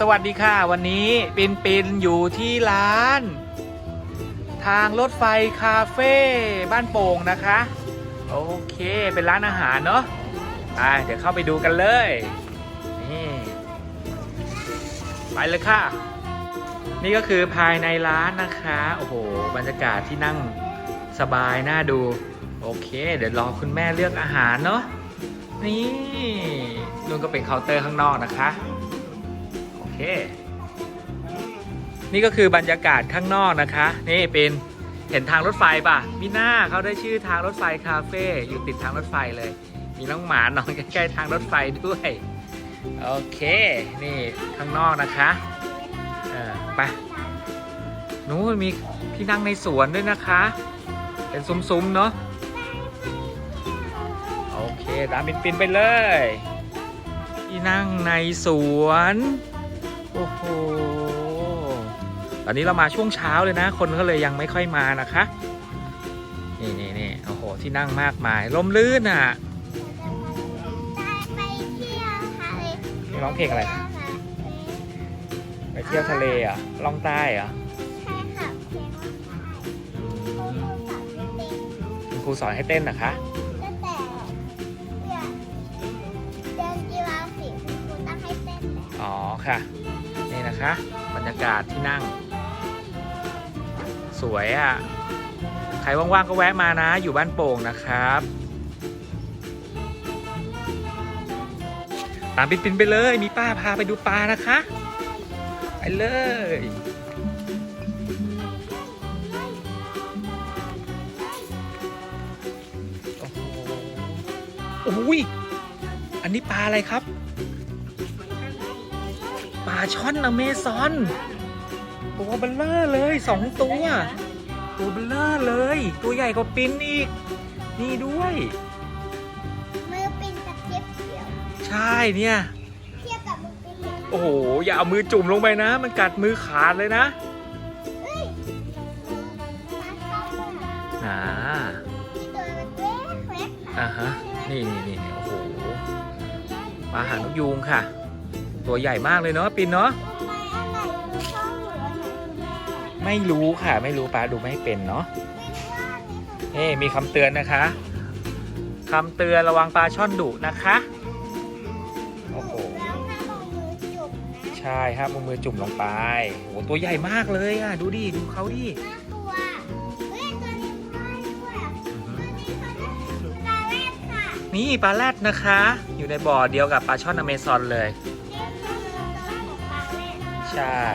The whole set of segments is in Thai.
สวัสดีค่ะ วันนี้ปินปินอยู่ที่ร้าน ทางรถไฟคาเฟ่บ้านโป่งนะคะ โอเคเป็นร้านอาหารเนาะอ่าเดี๋ยวเข้าไปดูกันเลยนี่ไปเลยค่ะ นี่ก็คือภายในร้านนะคะ โอ้โห บรรยากาศที่นั่งสบายน่าดู โอเค เดี๋ยวรอคุณแม่เลือกอาหารเนาะ นี่นู่นก็เป็นเคาน์เตอร์ข้างนอกนะคะ โอเค นี่ก็คือบรรยากาศข้างนอกนะคะ นี่เป็นเห็นทางรถไฟป่ะมีหน้าเขาได้ชื่อทางรถไฟคาเฟ่อยู่ติดทางรถไฟเลย มีน้องหมานอนใกล้ๆทางรถไฟด้วย โอเค นี่ข้างนอกนะคะเออไปนู้นมีที่นั่งในสวนด้วยนะคะ เป็นซุ้มๆเนาะ ตามปินๆไปเลย ที่นั่งในสวน โอ้โห ตอนนี้เรามาช่วงเช้าเลยนะ คนก็เลยยังไม่ค่อยมานะคะ นี่นี่นี่โอ้โห ที่นั่งมากมายลมลื่นอะ ไปเที่ยวทะเลนี่ร้องเพลงอะไร ไปเที่ยวทะเลเหรอะล่องใต้เหรอะใช่ค่ะเพลงว่าคุณครูสอนให้เต้นคุณครูสอนให้เต้นนะคะ อ๋อค่ะ นี่นะคะ บรรยากาศที่นั่ง สวยอะ ใครว่างๆก็แวะมานะ อยู่บ้านโป่งนะครับ ตามปิ๊นๆไปเลย มีป้าพาไปดูปลานะคะ ไปเลยโอ้โหโอ้ยอันนี้ปลาอะไรครับ ปลาช่อนอเมซอน ตัวเบลเลอร์เลยสองตัว ตัวเบลเลอร์เลย ตัวใหญ่กว่าปินอีก นี่ด้วย มือปินกับเทียบเขียว ใช่เนี่ย เทียบกับมือปินเลยโอ้โห อย่าเอามือจุ่มลงไปนะ มันกัดมือขาดเลยนะเอ้ยปลาเข้าด้วยอ่ามีตัวเล็กเล็กๆอ่าฮะ นี่นี่นี่นี่โอ้โห ปลาหางนกยูงค่ะ ตัวใหญ่มากเลยเนาะปินเนาะไม่รู้ค่ะ ไม่รู้ปลาดูไม่เป็นเนาะไม่รู้ว่านี่มีคำเตือนนะคะคำเตือนระวังปลาช่อนดุนะคะโอ้โหใช่ครับเอามือจุ่มลงไปโอ้ตัวใหญ่มากเลยอะดูดิดูเขาดินนี่ปลาแรดนะคะ อยู่ในบ่อเดียวกับปลาช่อนอเมซอนเลย ใช่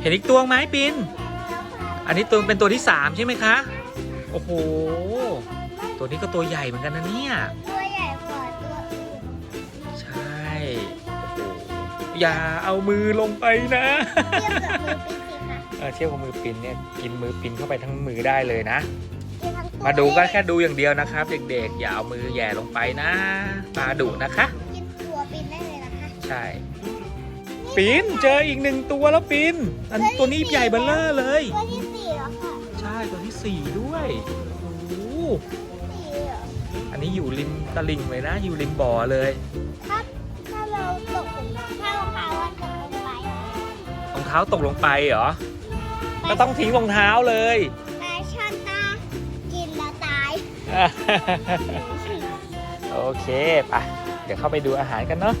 เห็นอีกตัวไหมปินแล้วค่ะอันนี้ตัวเป็นตัวที่สามใช่ไหมคะ โอ้โห ตัวนี้ก็ตัวใหญ่เหมือนกันนะเนี่ย ตัวใหญ่กว่าตัวอื่นใช่ โอ้โห อย่าเอามือลงไปนะเทียบกับมือปินสิคะเออเทียบกับมือปินเนี่ยกินมือปินเข้าไปทั้งมือได้เลยนะ กินทั้งตัวมาดูก็แค่ดูอย่างเดียวนะครับ เด็กๆ อย่าเอามือแหย่ลงไปนะปลาดุนะคะ กินตัวปินได้เลยนะคะ ใช่ ปินเจออีกหนึ่งตัวแล้วปินอันตัวนี้ใหญ่เบ้อเร่อเลย ตัวที่สี่แล้วค่ะใช่ตัวที่สี่ด้วยโอ้โหสี่เหรออันนี้อยู่ริมตลิ่งเลยนะ อยู่ริมบ่อเลย ถ้าถ้าเราตกลงมาถ้ารองเท้าว่าตกลงไปรองเท้าตกลงไปเหรอก็ต้องทิ้งรองเท้าเลยปลาช่อนตากินแล้วตาย โอเคไปเดี๋ยวเข้าไปดูอาหารกันเนาะ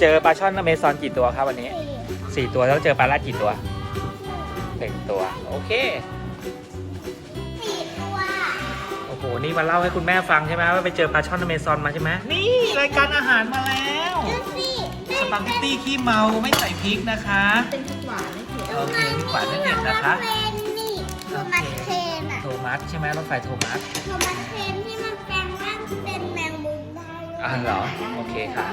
เจอปลาช่อนอเมซอนกี่ตัวครับวันนี้สี่สี่ตัวแล้วเจอปลาลาดกี่ตัวหนึ่งตัว โอเคสี่ตัวโอ้โหนี่มาเล่าให้คุณแม่ฟังใช่ไหมว่าไปเจอปลาช่อนอเมซอนมาใช่ไหมนี่รายการอาหารมาแล้วดูสิสปาเกตตี้ขี้เมาไม่ใส่พริกนะคะเป็นพริกหวานไม่เผ็ดโอเคมีขวานไม่เผ็ดนะคะโทมัสเทนนี่โทมัสเทนอะโทมัสใช่ไหมรถไฟโทมัสโทมัสเทนที่มันแปลงร่างเป็นแมงมุมได้อ่าเหรอโอเคค่ะ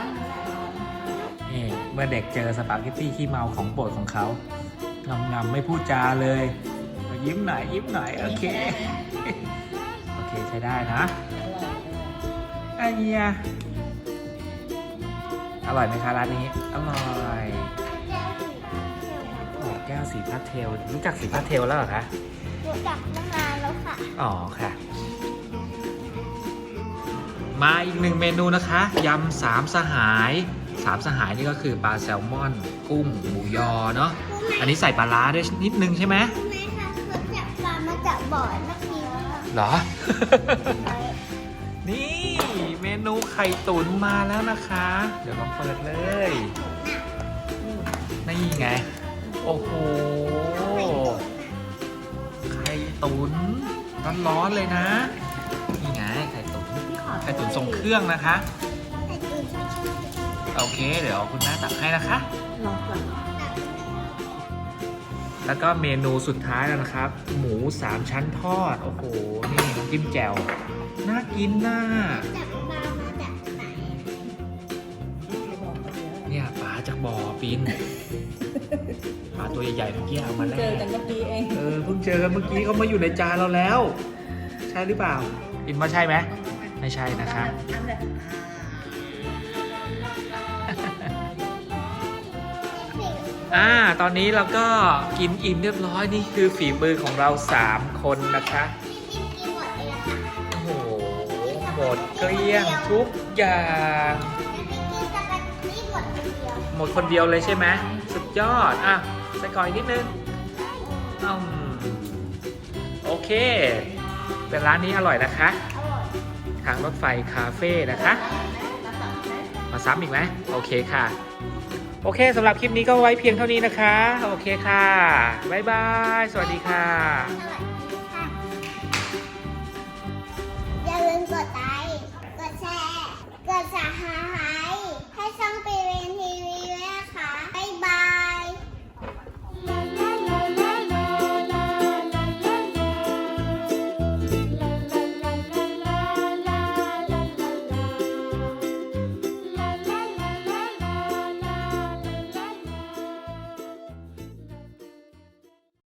นี่เมื่อเด็กเจอสปาเกตตี้ขี้เมาของโปรดของเขางำงำๆไม่พูดจาเลยมายิ้มหน่อยยิ้มหน่อยโอเค โอเคใช้ได้นะไอ้เหี้ยอร่อยไหมคะร้านนี้ อร่อยโอ้แก้วสีพาสเทล รู้จักสีพาสเทลแล้วเหรอคะ รู้จักมานานแล้วค่ะ อ๋อค่ะ มาอีกหนึ่งเมนูนะคะ ยำสามสหาย สามสหายนี่ก็คือปลาแซลมอน กุ้งหมูยอเนาะอันนี้ใส่ปลาร้าด้วยนิดนึงใช่ไหมแม่คะเขาจับปลามาจากบ่อเมื่อกี้ว่าเหรอ นี่เมนูไข่ตุ๋นมาแล้วนะคะ เดี๋ยวมาเปิดเลย นี่ไง โอ้โห ไข่ตุ๋นร้อนๆเลยนะ นี่ไงไข่ตุ๋นไข่ตุ๋นทรงเครื่องนะคะ โอเค เดี๋ยวคุณแม่ตักให้นะคะลองก่อนแล้วก็เมนูสุดท้ายแล้วนะครับ หมูสามชั้นทอด โอ้โห นี่น้ำจิ้มแจ่ว น่ากินน่าจับปลามาจากไหนบอกเขาเดี๋ยวเนี่ยปลาจากบ่อปินปลาตัวใหญ่ๆเมื่อกี้เอามาแล้เจอวกันเมื่อกี้เอง เออ เพิ่งเจอกันเมื่อกี้เขามาอยู่ในจานเราแล้ว ใช่หรือเปล่าปินว่าใช่ไหม ไม่ใช่นะคะอันแบบ อ่า ตอนนี้เราก็กินอิ่มเรียบร้อยนี่คือฝีมือของเรา 3 คนนะคะกินนะคะโอ้โหหมดเกลี้ยงทุกอย่างหมดคนเดียวหมดคนเดียวเลยใช่ไหมสุดยอด อะใส่ก่อนอีกนิดนึงอืมโอเค เป็นร้านนี้อร่อยนะคะ ทางรถไฟคาเฟ่นะคะ มาซ้ำอีกไหมโอเคค่ะ โอเคสำหรับคลิปนี้ก็ไว้เพียงเท่านี้นะคะ โอเคค่ะ บ๊ายบาย สวัสดีค่ะ